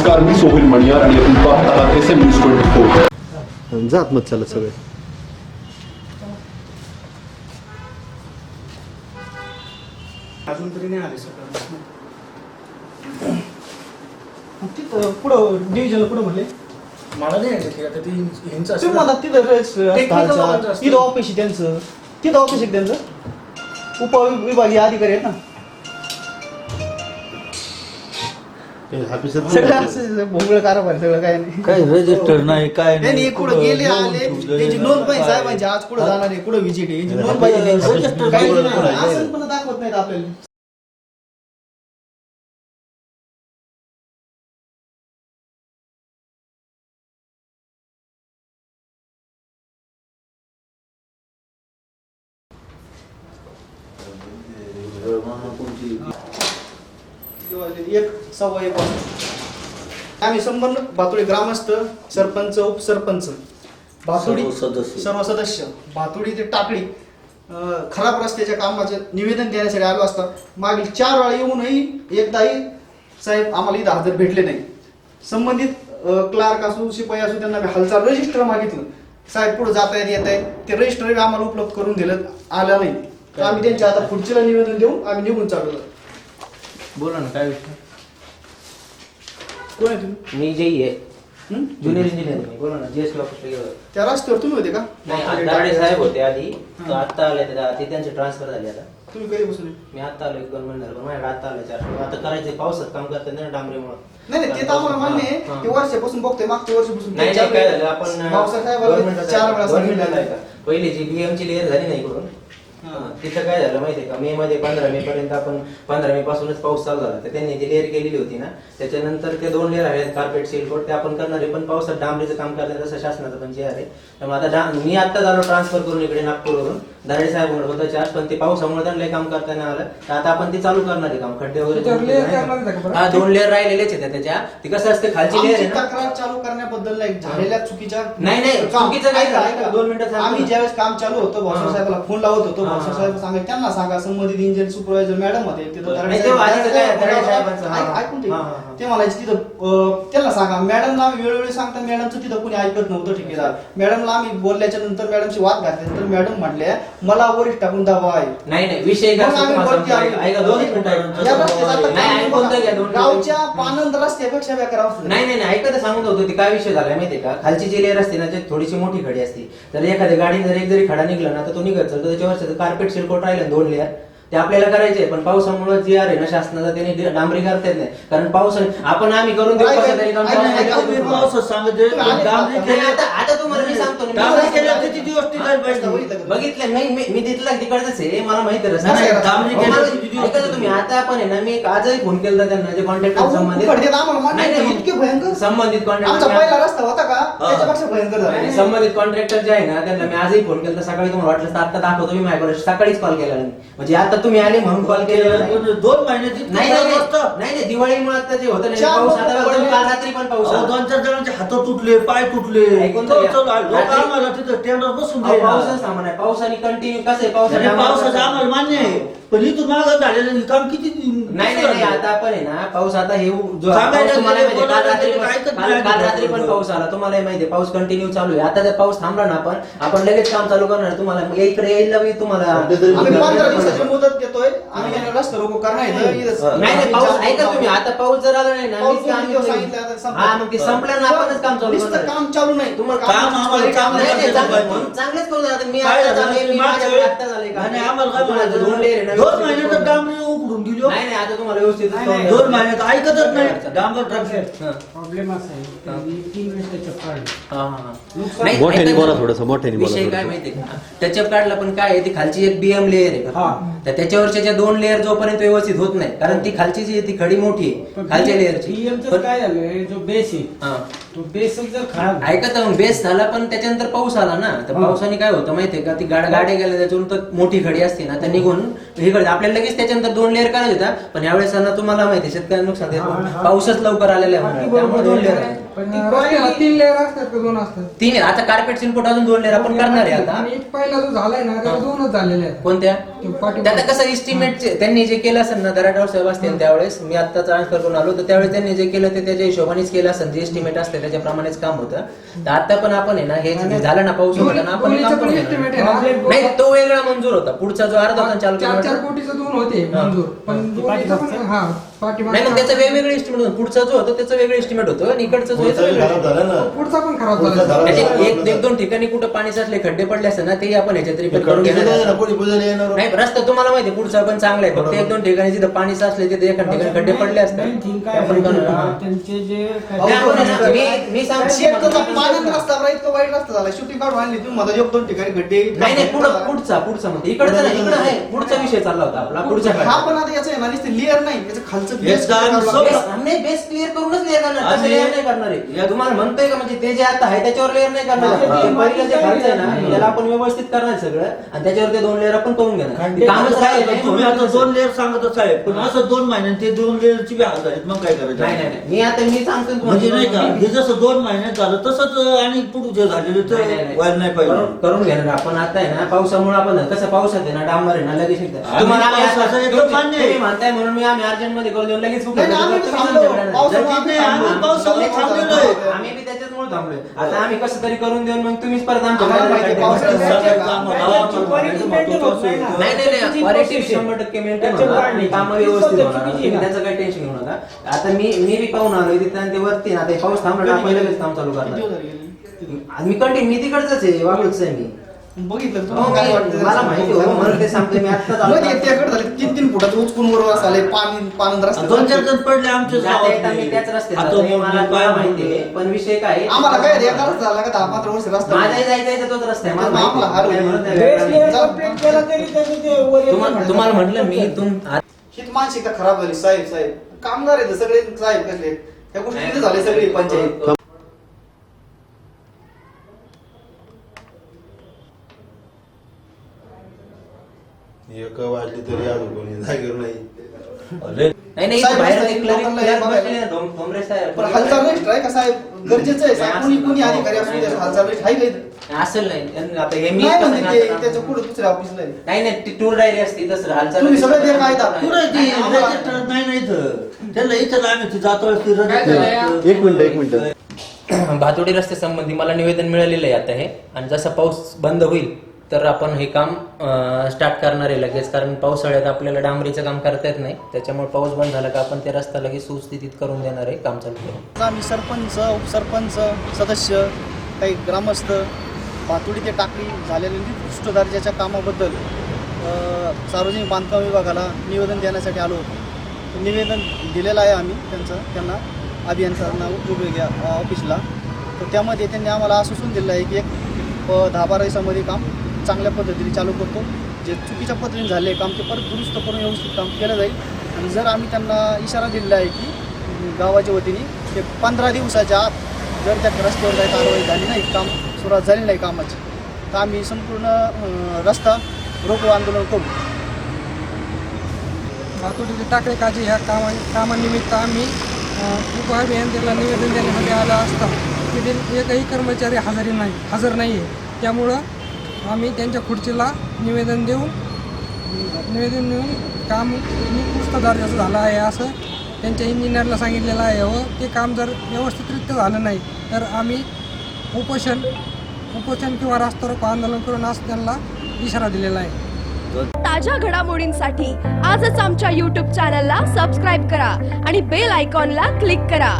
नमस्कार मी सोहेल मणियार आणि आपण पाहत आहात S M news twenty four जात मत चालत सगळे अजून तरी नाही आले सगळं तिथं पुढं डिव्हिजनला पुढं म्हणले मला नाही यायचं आता ती ह्यांचं मला. तिथं रस- Technical असतात. लोकांचं असतं. तिथं ऑफिस आहे त्यांचं तिथं ऑफिस आहे त्यांचं उपविभागीय अधिकारी आहेत ना सगळं असं भोंगळ कारभार सगळं काय नाही. काय रजिस्टर नाही काय नाही नाही पुढे गेले आले त्यांची नोंद पाहिजे साहेबांची आज पुढे जाणार आहे पुढे व्हिजिट आहे यांची नोंद पाहिजे काही नाही. पण दाखवत नाहीत आपल्याला. एक सव्वा एक वाजता. आम्ही संबंध भातुडी ग्रामस्थ सरपंच उपसरपंच भातुडी सर्व सदस्य. सर्व सदस्य भातुडी ते टाकळी अं, खराब रस्त्याच्या कामाचं निवेदन देण्यासाठी आलो असता. मागील चार वेळा येऊनही एकदाही साहेब आम्हाला इथं हजर भेटले नाही. संबंधित क्लार्क असू शिपाई असू त्यांना हालचाल रजिस्टर मागितलं. साहेब पुढे जाता येत येत आहे ते रजिस्टर आम्हाला उपलब्ध करून दिलं आलं नाही. तर आम्ही त्यांच्या आता पुढच्याला निवेदन देऊन आम्ही निघून चाललो. बोला ना काय विषय? कोण आहे तुम्ही? मी जई आहे. हं? ज्युनियर इंजिनियर बोला ना जीएसटी ऑफिसला गेलो. त्या रस्त्यावर तुम्ही होते का? नाही दाडे साहेब होते आधी. तो आत्ता आले ते ते त्यांचे ट्रान्सफर झाले आता. तुम्ही कधी बसून मी आता आलो एक दोन महिने झाले पण माझ्याकडे आता आले चार. आता करायचे पावसात काम करतात ना डांबरीमुळे. नाही नाही ते तर आम्हाला मान्य आहे. ते वर्षापासून बघतोय मागच्या वर्षापासून. नाही ते नाही काय चार- झालं आपण भाऊसाहेब साहेबाला चार वेळा सांगितलेलं आहे. पहिली जी बीएम ची लेअर झाली नाही इकडून हा. तिथं काय झालं माहितीये का? मे मध्ये पंधरा मे पर्यंत आपण पंधरा मे पासूनच पाऊस चालू झाला. तर त्यांनी ती लेअर केलेली होती ना त्याच्यानंतर ते दोन लेअर आहेत कार्पेट सिलकोट ते आपण करणार आहे. पण पावसात डांबरीचं काम करणार तसं शासनाचं पण जे आहे. मग आता मी आता झालो ट्रान्सफर करून इकडे नागपूरवरून. दराडे साहेब म्हणत होता चार्ज पण ते पावसामुळे त्यांना लय काम करता नाही आलं तर आता आपण ते चालू करणार आहे काम खड्डे त्याच्यावर layer करणार आहे का वगैरे बरं? हा दोन लेअर राहिलेलेच आहेत त्याच्या ती कसं असते खालची लेअर आमची आहे ना तक्रार चालू करण्याबद्दल नाही झालेल्या चुकीच्या नाही, नाही, काम- चुकीचं काय ऐका, झालं? ऐका. दोन मिनिटं थांबा. आम्ही ज्यावेळेस काम चालू होतं हा. साहेबाला फोन लावत होतो हा. भाऊसाहेब साहेब सांगा त्यांना सांगा संबंधित इंजिन सुपरवायझर मॅडम होते तिथं बरं. दराडे नाही, साहेब- तेव्हा आधीचं काय, दराडे दराडे साहेब- साहेबांचं, हा, ऐक- हा. ऐकून घे. हा, हा, हा. ते म्हणायचे तिथं अं, त्यांना सांगा मॅडमला आम्ही वेळोवेळी सांगता मॅडमचं तिथं कोणी ऐकत नव्हतं ठेकेदार मॅडमला आम्ही बोलल्याच्या नंतर मॅडमची वाद घातल्यानंतर मॅडम म्हटल्या मला वरिष्ठाकडून दावा आहे नाही नाही विषय काय मग असतो आम्ही तुम्हाला वरती सांगतो. आलो. ऐका दोन मिनिटं ऐका. या रस्त्याचं आता नाही, घ्या, दोन. गावच्या पानंद रस्त्यापेक्षा बेकार अवस्था नाही नाही नाही ऐका तर सांगत होतो ती काय विषय झालाय माहितीये का खालची जी लेअर असते ना थोडीशी मोठी खडी असते तर एखाद्या गाडी जर एक जरी खडा निघला ना तर तो निघत चालतो त्याच्यावर कार्पेट सिलकोट राहिलं ना दोन लेअर ते आपल्याला करायचे पण पावसामुळे जी आहे ना शासनाचा त्याने डांबरी करता येत नाही कारण पाऊस आपण आम्ही करून देऊ कसं तरी काम चालू नाही. डांबरी नाही, आता आता तुम्हाला मी सांगतो ना, मी डांबरी सांगतो. केल्या किती दिवस टिकायला पाहिजे बघितलं नाही मी मी तिथला तिकडच आहे मला माहिती आहे रस्ता. नाही, डांबरी अहो, केल्या मला- किती दिवस ऐका ना तुम्ही आता आपण आहे ना मी एक आजही फोन केला त्यांना जे कॉन्टॅक्ट अहो, संबंधित आम्हाला मान्य नाही, नाही, नाही, इतके भयंकर. संबंधित आमचा कॉन्टॅक्ट रस्ता होता त्याच्यापेक्षा भयंकर झाला आणि संबंधित कॉन्ट्रॅक्टर जे आहे ना त्यांना मी आजही फोन केला सकाळी तुम्हाला वाटलं तर आता दाखवतो मी माझ्याकडे सकाळीच कॉल केला नाही म्हणजे आता तुम्ही आले म्हणून कॉल केलेला नाही. दोन महिन्याची नाही नाही नाही. नाही नाही. दिवाळीमुळे आता जे होतं नाही चार पाऊस आता. काल रात्री पण पाऊस आला. दोन चार जणांचे हात तुटले पाय तुटले. ऐकून तर घ्या. चल, चल, लोक रात्री- आम्हाला तिथं बसून अहो, द्यायला. पाऊसच थांबा नाही पावसाने कंटिन्यू कसं आहे? आणि पावसाचं आम्हाला मान्य आहे. पण इथून मागं झालेलं काम किती नाही नाही नाही. आता आपण आहे ना पाऊस आता हे जो सांगायला पाऊस तुम्हाला गेले, माहिती आहे, काल बोलायला रात्री गेले, पण- ऐकत काल नाही काल रात्री पण ऐकत. पाऊस आला. तुम्हाला माहिती आहे, पाऊस कंटिन्यू चालू आहे आता जर पाऊस थांबला ना आपण आपण लगेच काम चालू करणार तुम्हाला मग इकडे यायला बी तुम्हाला आम्ही पंधरा दिवसाची मुदत देतोय आम्ही यांना रस्ता रोको करणार आहे. इथं- नाही नाही पाऊस ऐका तुम्ही आता पाऊस जर आला नाही ना पाऊस मीच काम किती दिवस सांगितलं आता केलं. संपलं. हा मग ते संपलं ना आपणच काम चालू नुसतं करणार आहे. काम चालू नाही तुम्हाला काम आम्हाला काम नाही, नाही, चांगलं- चांगलेच करू. आता मी काय आता झालं? झाले, मी मागच्या माझ्याकडे वेळेस- आत्ता झाले का? आणि आम्हाला काय तुम्हाला म्हणायचं? दोन layer आहे ना, दोन डांबरी उकडून गेलो नाही नाही आता तुम्हाला व्यवस्थित नाही, नाही, दोन महिन्यात ऐकतच नाही. डांबर हा. प्रॉब्लेम असा आहे त्यांनी तीन वेळेस त्याच्यात काढलं हा, हा, हा. नुकसान- नाही, मोठ्याने ऐका बोला ना. थोडंसं, मोठ्याने बोला विषय काय थोडंसं. माहितीये का? त्याच्यात काढला पण काय आहे ती खालची एक बीएम लेअर आहे हा. तर त्याच्यावरच्या ज्या दोन लेअर जोपर्यंत व्यवस्थित होत नाही कारण ती खालची जी आहे ती खडी मोठी आहे. खालच्या लेअरची BM चं. काय झालंय जो बेस आहे. हा. तो बेसच जर खराब ऐका तर मग बेस झाला पण त्याच्यानंतर पाऊस आला ना. तर हा. पावसाने काय होतं माहितीये का? ती गाड्या गाड्या गेल्या त्याच्यावरून तर मोठी खडी असते ना. तर निघून हे करते आपल्याला लगेच त्याच्यानंतर दोन लेअर करायचे होता पण यावेळेस ना तुम्हाला माहिती आहे, शेतकऱ्यांना नुकसान हा, देतो हा. पाऊसच लवकर आलेला आहे म्हणून. त्यामुळे दोन लेअर आहे पण ती रस्त्याला तीन लेअर असतात का? दोन असतात? तीन आहे. आता कार्पेट सिलकोट अजून दोन लेअर आपण करणार आहे आता. आणि पहिला जो झालाय ना त्याला दोनच झालेले आहेत. कोणत्या? ते पाठी कसं इस्टिमेट त्यांनी जे केलं असेल ना दराटावर साहेब असतील त्यावेळेस मी आता ट्रान्सफर करून आलो तर त्यावेळेस त्यांनी जे केलं ते त्याच्या हिशोबानेच केलं असेल जे इस्टिमेट असते त्याच्याप्रमाणेच काम होतं. तर आता पण आपण आहे ना हे जे झालं ना पाऊस होता ना आपण हे काम दोन्हीचं करून पण घेणार. estimate आहे ना? नाही तो वेगळा मंजूर होता. पुढचा जो अर्धा होता चालू चार कोटीचं दोन होते. मंजूर. पण दोन्हीचं पण? हा. नाही मग त्याचं वेगवेगळे एस्टिमेट होतं. पुढचा जो होता त्याचं वेगळं एस्टिमेट होतं. आणि इकडचं जो पुढचं झालं. पुढचा पुढचा झाला. त्याचे एक एक दोन ठिकाणी कुठं पाणी साचले खड्डे पडले असते ना ते आपण ह्याच्यात रिपेअर करून घेणार नाही रस्ता तुम्हाला माहिती आहे, पुढचा पण चांगला आहे. फक्त एक दोन ठिकाणी जिथं पाणी साचले तिथे एका ठिकाणी खड्डे पडले असते Main thing काय ते आपण माहिती करू. का? हा. त्यांचे जे काय- ते आपण आहे ना, मी मी सांगतो. शेतकऱ्याचा पाण्यात रस्ता बरा इतका वाईट रस्ता झाला. शूटिंग काढून आणली तुम्ही माझा एक दोन ठिकाणी गड्डे नाही नाही पुढं पुढचा पुढचा म्हणते. इकडचा नाही इकडं आहे. पुढचा विषय चालला होता आपला पुढच्या हा पण आता याचं आहे ना लेअर नाही. याचं खालचं बेस क्लिअर करूनच लेअर करणार नाही करणार आहे. तुम्हाला म्हणतोय का म्हणजे ते जे आता आहे त्याच्यावर लेअर नाही करणार हा. पहिलं जे खालचं आहे ना त्याला आपण व्यवस्थित करणार सगळं आणि त्याच्यावर ते दोन लेअर आपण करून घेणार खड्डे- ते कामच काय काय आहे, तुम्ही आता दोन लेअर सांगत साहेब पण असं दोन महिन्यात ते दोन लेअरची बी हाल आहेत मग काय करायचं नाही नाही नाही. मी आता मी सांगतो तुम्हाला. म्हणजे नाही का हे जसं दोन महिन्यात झालं तसंच आणि पुढे झालेलं तर नाही, नाही, नाही. व्हायला नाही पाहिजे करून- घेणार आपण आता आहे ना पावसामुळे आपण कसं पावसात आहे ना डांबर आहे ना लगेच तुम्हाला आम्ही आता- पावसाचं एकदम तुम्ही- मान्य आहे. तुम्ही म्हणताय म्हणून मी आम्ही अर्जंटमध्ये करून देऊन लगेच नाही, नाही, आम्ही थांबलो. पावसामुळे आम्ही. पावसामुळे थांबलेलो आहे. आम्ही बी थांबलोय आता आम्ही कसं तरी करून देऊन मग तुम्हीच परत आमच्या आम्हाला माहिती आहे, पावसाळ्यात. जायचं का? होत नाही. नाही क्वालिटी. शंभर टक्के मेंटेन होणार. आणि कामं व्यवस्थित होणार तुम्ही. त्याचं काही टेन्शन घेऊ नका आता मी मी बी पाहून आलोय तिथे आणि ते वरती ना ते पाऊस थांबला ना आपण लगेच काम चालू करणार? आज मी कंटिन्यू मी तिकडचंच आहे वागूच आहे मी बघितलं हो, तुम्हाला? काय वाटतं? मला माहिती हो म्हणून ते सांगतोय मी आत्ताच आलो. मध्ये त्याकडे झाले तीन तीन फुटाचं उचकून वर आले पाणी रस्ता दोन चार जण पडले आमच्या जाता येता मी त्याच रस्त्यात मला माहिती. आहे पण विषय काय आहे? आम्हाला काय रे, एका रस्ता झाला का दहा पंधरा वर्ष रस्ता. माझाही जायचं आहे तर तोच रस्ता आहे. मला मग माहिती आपला आहे. तुम्हाला म्हटलं मी तुम आ- मानसिकता खराब झाली साहेब साहेब. कामगार आहेत सगळे साहेब कसले त्या गोष्टी झाले सगळे पंचायत एक वाजली तरी अजून कोणी जागेवर नाही अरे नाही नाही साहेब, इथं बाहेर साहेब, ते clerk- लोकांना clerk बघायला. बसलेले आहेत, डोम- डोंबरे साहेब. पण हालचाल नाही आहे का साहेब गरजेचं आहे. साहेब कोणी कोणी अधिकारी असू द्या हालचाल नाही आहे का इथं? असेल नाही. आता हे मी कसं म्हणजे नाही पुढे दुसऱ्या ऑफिसला नाही नाही ती टूर डायरी असते तसं हालचाल तुम्ही सगळं ते काय दाखवा. पुढे ती नाही, आम्हाला- register नाही. नाही इथं. आम्ही जातो एक मिनिट एक मिनिट. भातोडी रस्ते संबंधी मला निवेदन मिळालेलं आहे आता हे. आणि जसं पाऊस बंद होईल तर आपण हे काम स्टार्ट करणार आहे लगेच. कारण पावसाळ्यात आपल्याला डांबरीचं काम करता येत नाही. त्याच्यामुळे पाऊस बंद झाला का आपण ते रस्ता लगेच सुस्थितीत करून देणार आहे काम चालू करू आम्ही सरपंच उपसरपंच सदस्य काही ग्रामस्थ भातुडी ते टाकळी झालेल्या निकृष्ट दर्जाच्या कामाबद्दल सार्वजनिक बांधकाम विभागाला निवेदन देण्यासाठी आलो होतो. निवेदन दिलेलं आहे आम्ही त्यांचं. त्यांना अभियंत्यांना वेगवेगळ्या ऑफिसला. तर त्यामध्ये त्यांनी आम्हाला आश्वासन दिलं आहे की एक दहा बारा दिवसामध्ये काम चांगल्या पद्धतीने चालू करतो. जे चुकीच्या पद्धतीने झाले काम ते परत दुरुस्त करून व्यवस्थित काम केलं जाईल. आणि जर आम्ही त्यांना इशारा दिलेला आहे की गावाच्या वतीने ते पंधरा दिवसाच्या आत जर त्या रस्त्यावर काही कारवाई झाली नाही काम सुरुवात झाली नाही कामाची तर आम्ही संपूर्ण रस्ता रोको आंदोलन करू. वाहतुकीचे टाकळे काजी ह्या कामा कामानिमित्त आम्ही उपअभियंत्याला निवेदन देण्यासाठी आला असता. तिथे एकही कर्मचारी हजेरी नाही हजर नाही आहे त्यामुळं आम्ही त्यांच्या खुर्चीला निवेदन देऊन निवेदन देऊन काम निकृष्ट दर्जाचं झालं आहे असं त्यांच्या इंजिनियरला सांगितलेलं आहे. व ते काम जर व्यवस्थितरित्या झालं नाही तर आम्ही उपोषण उपोषण किंवा रास्ता रोको आंदोलन करून आज त्यांना इशारा दिलेला आहे. ताज्या घडामोडींसाठी आजच आमच्या यूट्यूब चॅनलला सबस्क्राईब करा आणि बेल आयकॉनला क्लिक करा.